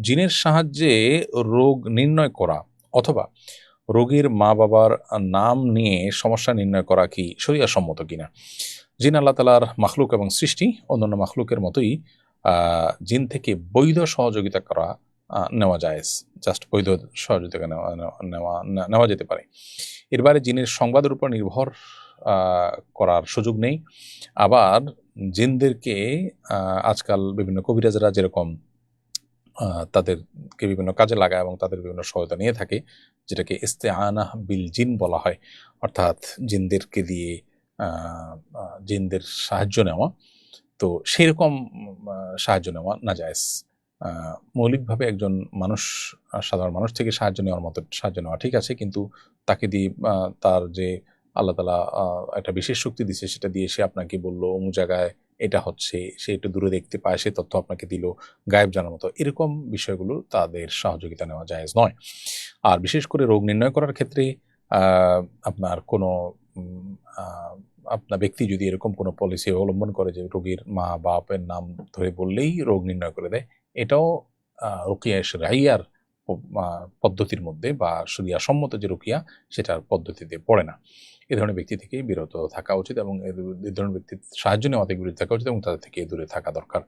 জিনের সাহায্যে রোগ নির্ণয় করা অথবা রোগীর মা-বাবার নাম নিয়ে সমস্যা নির্ণয় করা কি শরিয়াসম্মত কিনা? জিন আল্লাহ তাআলার মাখলুক এবং সৃষ্টি অন্যান্য মাখলুকের মতোই জিন থেকে বৈধ সহযোগিতা করা নেওয়া যায় জাস্ট বৈধ সহযোগিতা নেওয়া নেওয়া নেওয়া যেতে পারে। এর বাইরে জিনের সংবাদের উপর নির্ভর করার সুযোগ নেই। আবার জিনদেরকে আজকাল বিভিন্ন কবিরাজরা যেরকম তাদেরকে বিভিন্ন কাজে লাগায় এবং তাদের বিভিন্ন সহায়তা নিয়ে থাকে, যেটাকে ইস্তেআনাহ বিল জিন বলা হয়। অর্থাৎ জিনদেরকে দিয়ে জিনদের সাহায্য নেওয়া। তো সেরকম আ সাহায্য নেওয়া নাজায়েজ। আ মৌলিকভাবে একজন মানুষ সাধারণ মানুষ থেকে সাহায্য নেওয়ার মতো সাহায্য নেওয়া ঠিক আছে। কিন্তু তাকে দিয়ে তার যে আল্লাহ তাআলা আ একটা বিশেষ শক্তি দিছে সেটা দিয়ে সে আপনাকে বলল অমুক জায়গায় এটা হচ্ছে, সে একটু দূরে দেখতে পায়, সে তথ্য আপনাকে দিল, গায়েব জানার মতো। এরকম বিষয়গুলো তাদের সহযোগিতা নেওয়া জায়েজ নয়। আর বিশেষ করে রোগ নির্ণয় করার ক্ষেত্রে আপনার কোনো আপনার ব্যক্তি যদি এরকম কোনো পলিসি অবলম্বন করে যে রোগীর মা-বাপের নাম ধরে বললেই রোগ নির্ণয় করে দেয়, এটাও রুকিয়া আ পদ্ধতির মধ্যে বা শরিয়াসম্মত যে রুকিয়া সেটার পদ্ধতিতে পড়ে না। এ ধরনের ব্যক্তি থেকে বিরত থাকা উচিত এবং এ ধরনের ব্যক্তির সাহায্য নেওয়া থেকে বিরত থাকা উচিত এবং তাদের থেকে দূরে থাকা দরকার।